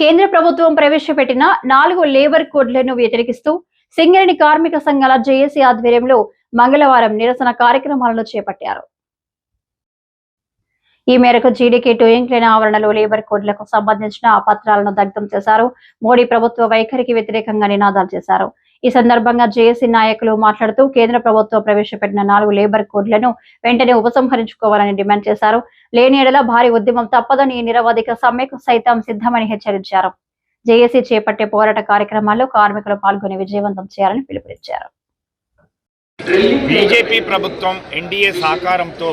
కేంద్ర ప్రభుత్వం ప్రవేశపెట్టిన నాలుగు లేబర్ కోడ్లను వ్యతిరేకిస్తూ సింగరేణి కార్మిక సంఘాల జేఏసీ ఆధ్వర్యంలో మంగళవారం నిరసన కార్యక్రమాలను చేపట్టారు. ఈ మేరకు జీడీకే టోయింగ్లైన ఆవరణలో లేబర్ కోడ్లకు సంబంధించిన పత్రాలను దగ్ధం చేశారు. మోడీ ప్రభుత్వ వైఖరికి వ్యతిరేకంగా నినాదాలు చేశారు. ఈ సందర్భంగా జేఏసీ నాయకులు మాట్లాడుతూ కేంద్ర ప్రభుత్వం ప్రవేశపెట్టిన నాలుగు లేబర్ కోడ్లను వెంటనే ఉపసంహరించుకోవాలని డిమాండ్ చేశారు. లేని ఎడల భారీ ఉద్యమం తప్పదని నిరవధిక సమ్మెకు సైతం సిద్ధమని హెచ్చరించారు. జేఏసీ చేపట్టే పోరాట కార్యక్రమాల్లో కార్మికులు పాల్గొని విజయవంతం చేయాలని పిలుపునిచ్చారు. బీజేపీ ప్రభుత్వం ఎన్డీఏ సహకారంతో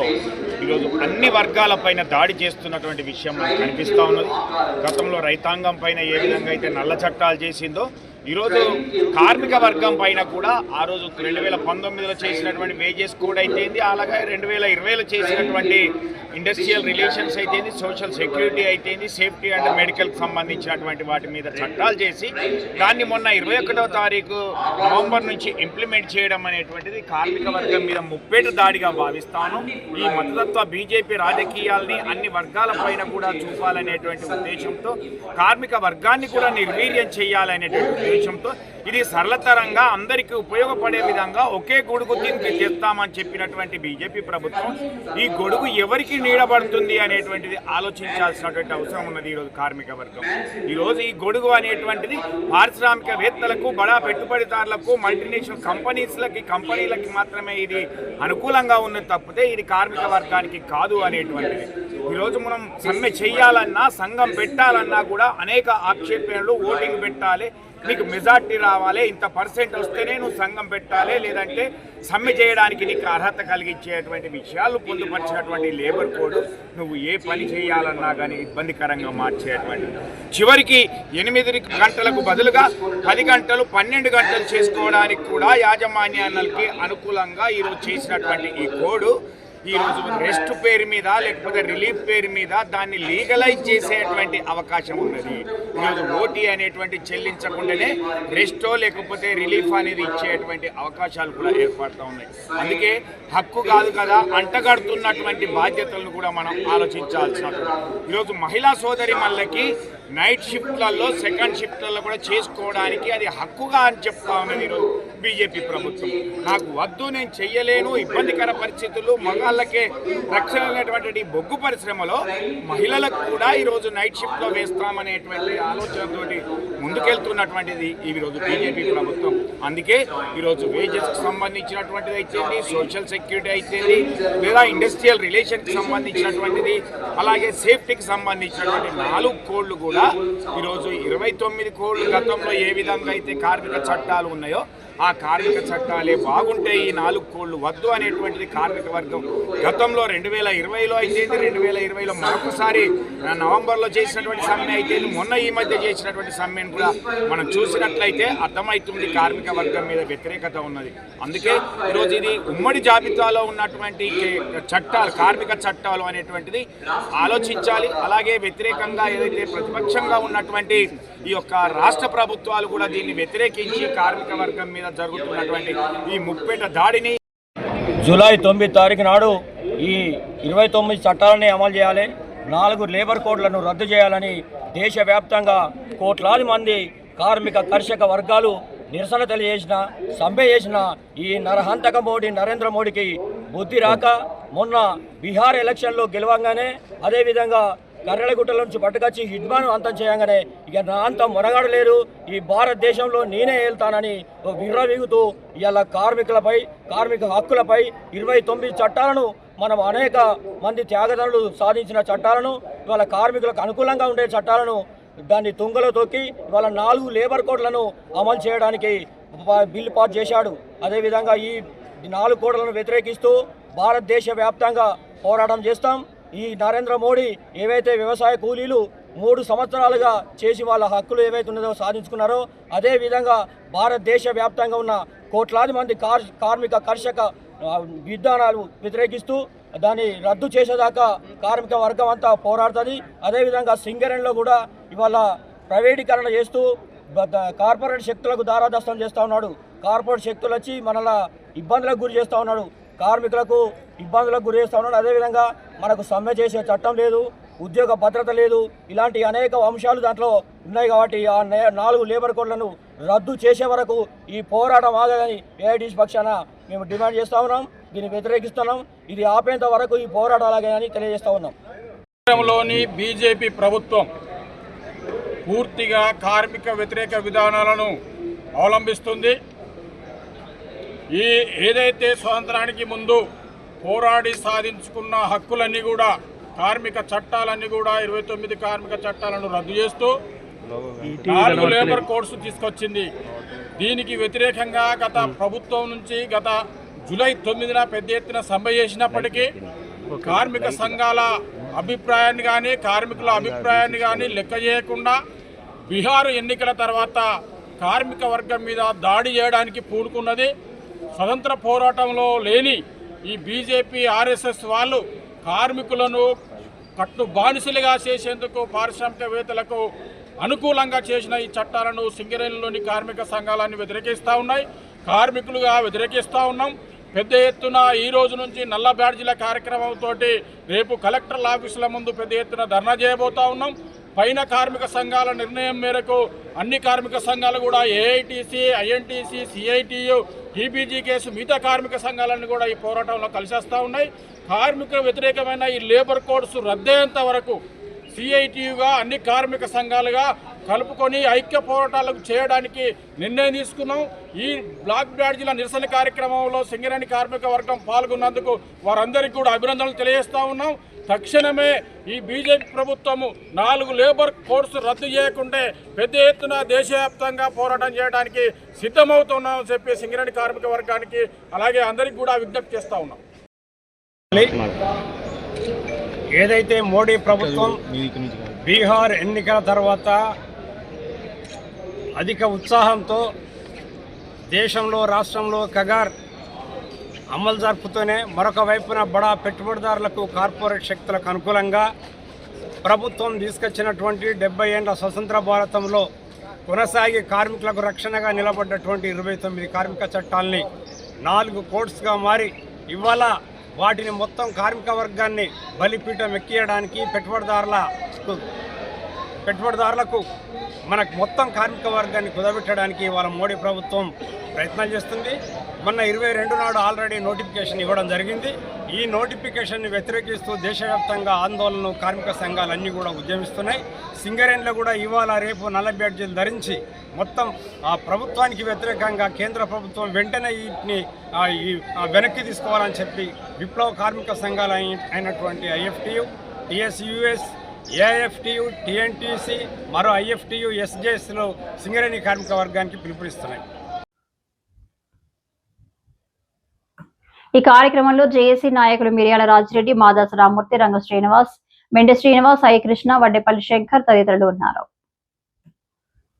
ఈరోజు అన్ని వర్గాలపైన దాడి చేస్తున్నటువంటి విషయం మనకు కనిపిస్తూ ఉన్నది. గతంలో రైతాంగం పైన ఏ విధంగా అయితే నల్ల చట్టాలు చేసిందో ఈరోజు కార్మిక వర్గం పైన కూడా ఆ రోజు రెండు వేల పంతొమ్మిదిలో చేసినటువంటి వేజెస్ కోడ్ అయితేంది అలాగే రెండు వేల ఇరవైలో చేసినటువంటి ఇండస్ట్రియల్ రిలేషన్స్ అయితేంది సోషల్ సెక్యూరిటీ అయితేంది సేఫ్టీ అండ్ మెడికల్కి సంబంధించినటువంటి వాటి మీద చట్టాలు చేసి దాన్ని మొన్న ఇరవై ఒకటవ తారీఖు నవంబర్ నుంచి ఇంప్లిమెంట్ చేయడం అనేటువంటిది కార్మిక వర్గం మీద ముప్పేట దాడిగా భావిస్తాను. ఈ మతతత్వ బీజేపీ రాజకీయాల్ని అన్ని వర్గాల పైన కూడా చూపాలనేటువంటి ఉద్దేశంతో కార్మిక వర్గాన్ని కూడా నిర్వీర్యం చేయాలనేటువంటి ఉద్దేశంతో ఇది సరళతరంగా అందరికీ ఉపయోగపడే విధంగా ఒకే గొడుగు దీనికి చేస్తామని చెప్పినటువంటి బీజేపీ ప్రభుత్వం ఈ గొడుగు ఎవరికి నీడబడుతుంది అనేటువంటిది ఆలోచించాల్సినటువంటి అవసరం ఉన్నది ఈరోజు కార్మిక వర్గం. ఈరోజు ఈ గొడుగు అనేటువంటిది పారిశ్రామికవేత్తలకు బడా పెట్టుబడిదారులకు మల్టీనేషనల్ కంపెనీస్లకి కంపెనీలకి మాత్రమే ఇది అనుకూలంగా ఉన్నది తప్పితే ఇది కార్మిక వర్గానికి కాదు అనేటువంటిది. ఈరోజు మనం సమ్మె చేయాలన్నా సంఘం పెట్టాలన్నా కూడా అనేక ఆక్షేపణలు ఓటింగ్ పెట్టాలి. నీకు మెజార్టీ రావాలి ఇంత పర్సెంట్ వస్తేనే నువ్వు సంఘం పెట్టాలి లేదంటే సమ్మె చేయడానికి నీకు అర్హత కలిగించేటువంటి విషయాలు పొందుపరిచినటువంటి లేబర్ కోడ్ నువ్వు ఏ పని చేయాలన్నా కానీ ఇబ్బందికరంగా మార్చేటువంటి. చివరికి ఎనిమిది గంటలకు బదులుగా పది గంటలు పన్నెండు గంటలు చేసుకోవడానికి కూడా యాజమాన్యాలకి అనుకూలంగా ఈరోజు చేసినటువంటి ఈ కోడ్ ఈరోజు రెస్ట్ పేరు మీద లేకపోతే రిలీఫ్ పేరు మీద దాన్ని లీగలైజ్ చేసేటువంటి అవకాశం ఉన్నది. ఈరోజు ఓటీ అనేటువంటి చెల్లించకుండానే రెస్టో లేకపోతే రిలీఫ్ అనేది ఇచ్చేటువంటి అవకాశాలు కూడా ఏర్పడుతూ ఉన్నాయి. అందుకే హక్కు కాదు కదా అంటగడుతున్నటువంటి బాధ్యతలను కూడా మనం ఆలోచించాల్సిన ఈరోజు మహిళా సోదరి మళ్ళకి నైట్ షిఫ్ట్లలో సెకండ్ షిఫ్ట్లలో కూడా చేసుకోవడానికి అది హక్కుగా అని చెప్తా ఉన్నది ఈరోజు బీజేపీ ప్రభుత్వం. నాకు వద్దు నేను చెయ్యలేను. ఇబ్బందికర పరిస్థితులు మగాళ్ళకే రక్షణ అనేటువంటి బొగ్గు పరిశ్రమలో మహిళలకు కూడా ఈరోజు నైట్ షిఫ్ట్లో వేస్తామనేటువంటి ఆలోచనతోటి ముందుకెళ్తున్నటువంటిది ఈ రోజు బీజేపీ ప్రభుత్వం. అందుకే ఈరోజు వేజెస్కి సంబంధించినటువంటిది అయితేంది సోషల్ సెక్యూరిటీ అయితేంది లేదా ఇండస్ట్రియల్ రిలేషన్కి సంబంధించినటువంటిది అలాగే సేఫ్టీకి సంబంధించినటువంటి నాలుగు కోళ్ళు కూడా ఈరోజు ఇరవై తొమ్మిది కోళ్ళు గతంలో ఏ విధంగా అయితే కార్మిక చట్టాలు ఉన్నాయో ఆ కార్మిక చట్టాలే బాగుంటాయి ఈ నాలుగు కోళ్ళు వద్దు అనేటువంటిది కార్మిక వర్గం. గతంలో రెండు వేల ఇరవైలో అయితే రెండు వేల ఇరవైలో మరొకసారి నవంబర్లో చేసినటువంటి సమ్మె అయితే మొన్న ఈ మధ్య చేసినటువంటి సమ్మెను కూడా మనం చూసినట్లయితే అర్థమవుతుంది కార్మిక వర్గం మీద వ్యతిరేకత ఉన్నది. అందుకే ఈరోజు ఇది ఉమ్మడి జాబితాలో ఉన్నటువంటి చట్టాలు కార్మిక చట్టాలు అనేటువంటిది ఆలోచించాలి. అలాగే వ్యతిరేకంగా ఏదైతే ప్రతిపక్షంగా ఉన్నటువంటి ఈ యొక్క రాష్ట్ర ప్రభుత్వాలు కూడా దీన్ని వ్యతిరేకించి కార్మిక వర్గం మీద జరుగుతున్నటువంటి ఈ ముప్పేట దాడిని జూలై తొమ్మిది తారీఖు నాడు ఈ ఇరవై తొమ్మిది చట్టాలని అమలు చేయాలి. నాలుగు లేబర్ కోడ్లను రద్దు చేయాలని దేశవ్యాప్తంగా కోట్లాది మంది కార్మిక కర్షక వర్గాలు నిరసన తెలియజేసిన సమ్మె చేసిన ఈ నరహంతక మోడీ నరేంద్ర మోడీకి బుద్ధి రాక మొన్న బీహార్ ఎలక్షన్లో గెలవంగానే అదేవిధంగా కర్రెలగుట్టల నుంచి పట్టుకొచ్చి హిడ్మాన్ అంతం చేయగానే ఇక నా అంతం మొరగాడలేరు ఈ భారతదేశంలో నేనే వెళ్తానని విర్రవీగుతూ ఇలా కార్మికులపై కార్మిక హక్కులపై ఇరవై తొమ్మిది చట్టాలను మనం అనేక మంది త్యాగదారులు సాధించిన చట్టాలను ఇవాళ కార్మికులకు అనుకూలంగా ఉండే చట్టాలను దాన్ని తుంగలో తొక్కి ఇవాళ నాలుగు లేబర్ కోడ్లను అమలు చేయడానికి బిల్లు పాస్ చేశాడు. అదేవిధంగా ఈ నాలుగు కోడ్లను వ్యతిరేకిస్తూ భారతదేశ వ్యాప్తంగా పోరాటం చేస్తాం. ఈ నరేంద్ర మోడీ ఏవైతే వ్యవసాయ కూలీలు మూడు సంవత్సరాలుగా చేసి వాళ్ళ హక్కులు ఏవైతే ఉన్నదో సాధించుకున్నారో అదేవిధంగా భారతదేశ వ్యాప్తంగా ఉన్న కోట్లాది మంది కార్ కార్మిక కర్షక విధానాలు వ్యతిరేకిస్తూ దాన్ని రద్దు చేసేదాకా కార్మిక వర్గం అంతా పోరాడుతుంది. అదేవిధంగా సింగరేణిలో కూడా ఇవాళ ప్రైవేటీకరణ చేస్తూ కార్పొరేట్ శక్తులకు దారాదస్తం చేస్తూ ఉన్నాడు. కార్పొరేట్ శక్తులు వచ్చి మనలా ఇబ్బందులకు గురి చేస్తూ ఉన్నాడు. కార్మికులకు ఇబ్బందులకు గురి చేస్తూ ఉన్నాడు. అదేవిధంగా మనకు సమ్మె చేసే చట్టం లేదు ఉద్యోగ భద్రత లేదు. ఇలాంటి అనేక అంశాలు దాంట్లో ఉన్నాయి కాబట్టి ఆ నాలుగు లేబర్ కోడ్లను రద్దు చేసే వరకు ఈ పోరాటం ఆగదని ఏఐటీసీ పక్షాన మేము డిమాండ్ చేస్తా ఉన్నాం. దీన్ని వ్యతిరేకిస్తున్నాం. ఇది ఆపేంత వరకు ఈ పోరాటం ఆగని తెలియజేస్తూ ఉన్నాం. కేంద్రంలోని బీజేపీ ప్రభుత్వం పూర్తిగా కార్మిక వ్యతిరేక విధానాలను అవలంబిస్తుంది. ఈ ఏదైతే స్వాతంత్రానికి ముందు పోరాడి సాధించుకున్న హక్కులన్నీ కూడా కార్మిక చట్టాలన్నీ కూడా ఇరవై తొమ్మిది కార్మిక చట్టాలను రద్దు చేస్తూ నాలుగు లేబర్ కోడ్స్ తీసుకొచ్చింది. దీనికి వ్యతిరేకంగా గత ప్రభుత్వం నుంచి గత జూలై తొమ్మిదిన పెద్ద ఎత్తున సమ్మె చేసినప్పటికీ కార్మిక సంఘాల అభిప్రాయాన్ని కానీ కార్మికుల అభిప్రాయాన్ని కానీ లెక్క చేయకుండా బీహార్ ఎన్నికల తర్వాత కార్మిక వర్గం మీద దాడి చేయడానికి పూనుకున్నది. స్వతంత్ర పోరాటంలో లేని ఈ బీజేపీ ఆర్ఎస్ఎస్ వాళ్ళు కార్మికులను కట్టు బానిసలుగా చేసేందుకు పారిశ్రామికవేత్తలకు అనుకూలంగా చేసిన ఈ చట్టాలను సింగరేణిలోని కార్మిక సంఘాలన్నీ వ్యతిరేకిస్తూ ఉన్నాయి. కార్మికులుగా వ్యతిరేకిస్తూ ఉన్నాం. పెద్ద ఎత్తున ఈ రోజు నుంచి నల్ల బ్యాడ్జీల కార్యక్రమంతో రేపు కలెక్టర్ల ఆఫీసుల ముందు పెద్ద ఎత్తున ధర్నా చేయబోతా ఉన్నాం. పైన కార్మిక సంఘాల నిర్ణయం మేరకు అన్ని కార్మిక సంఘాలు కూడా AITC INTC CITU TBG KS మిగతా కార్మిక సంఘాలన్నీ కూడా ఈ పోరాటంలో కలిసేస్తూ ఉన్నాయి. కార్మికుల వ్యతిరేకమైన ఈ లేబర్ కోడ్స్ రద్దయ్యేంత వరకు సిఐటియుగా అన్ని కార్మిక సంఘాలుగా కలుపుకొని ఐక్య పోరాటాలకు చేయడానికి నిర్ణయం తీసుకున్నాం. ఈ బ్లాక్ బ్యాడ్జీల నిరసన కార్యక్రమంలో సింగరేణి కార్మిక వర్గం పాల్గొన్నందుకు వారందరికీ కూడా అభినందనలు తెలియజేస్తా ఉన్నాం. తక్షణమే ఈ బీజేపీ ప్రభుత్వము నాలుగు లేబర్ కోర్సు రద్దు చేయకుంటే పెద్ద ఎత్తున దేశవ్యాప్తంగా పోరాటం చేయడానికి సిద్ధమవుతున్నామని చెప్పి సింగరేణి కార్మిక వర్గానికి అలాగే అందరికీ కూడా విజ్ఞప్తి చేస్తా ఉన్నాం. ఏదైతే మోడీ ప్రభుత్వం బీహార్ ఎన్నికల తర్వాత అధిక ఉత్సాహంతో దేశంలో రాష్ట్రంలో కగార్ అమలు జరుపుతూనే మరొక వైపున బడా పెట్టుబడిదారులకు కార్పొరేట్ శక్తులకు అనుకూలంగా ప్రభుత్వం తీసుకొచ్చినటువంటి డెబ్బై ఏళ్ళ స్వతంత్ర భారతంలో కొనసాగి కార్మికులకు రక్షణగా నిలబడ్డటువంటి ఇరవై తొమ్మిది కార్మిక చట్టాలని నాలుగు కోడ్స్గా మారి ఇవాళ వాటిని మొత్తం కార్మిక వర్గాన్ని బలిపీఠం ఎక్కియడానికి పెట్టుబడిదారుల పెట్టుబడిదారులకు మనకు మొత్తం కార్మిక వర్గాన్ని కుదబెట్టడానికి వాళ్ళ మోడీ ప్రభుత్వం ప్రయత్నం చేస్తుంది. మొన్న ఇరవై రెండు నాడు ఆల్రెడీ నోటిఫికేషన్ ఇవ్వడం జరిగింది. ఈ నోటిఫికేషన్ని వ్యతిరేకిస్తూ దేశవ్యాప్తంగా ఆందోళనలు కార్మిక సంఘాలన్నీ కూడా ఉద్యమిస్తున్నాయి. సింగరేణిలో కూడా ఇవాళ రేపు నల్ల బ్యాడ్జీలు ధరించి మొత్తం ఆ ప్రభుత్వానికి వ్యతిరేకంగా కేంద్ర ప్రభుత్వం వెంటనే వీటిని ఈ వెనక్కి తీసుకోవాలని చెప్పి విప్లవ కార్మిక సంఘాలు అయినటువంటి ఐఎఫ్టియు టిఎస్యుఎస్ ఏఎఫ్టియు టిఎన్టీసీ మరో ఐఎఫ్టియు ఎస్జేఎస్లో సింగరేణి కార్మిక వర్గానికి పిలుపునిస్తున్నాయి. ఈ కార్యక్రమంలో జేఏసీ నాయకులు మిర్యాల రాజిరెడ్డి మాదాస రామూర్తి రంగ శ్రీనివాస్ మెండి శ్రీనివాస్ ఐ కృష్ణ వడ్డేపల్లి శంకర్ తదితరులు ఉన్నారు.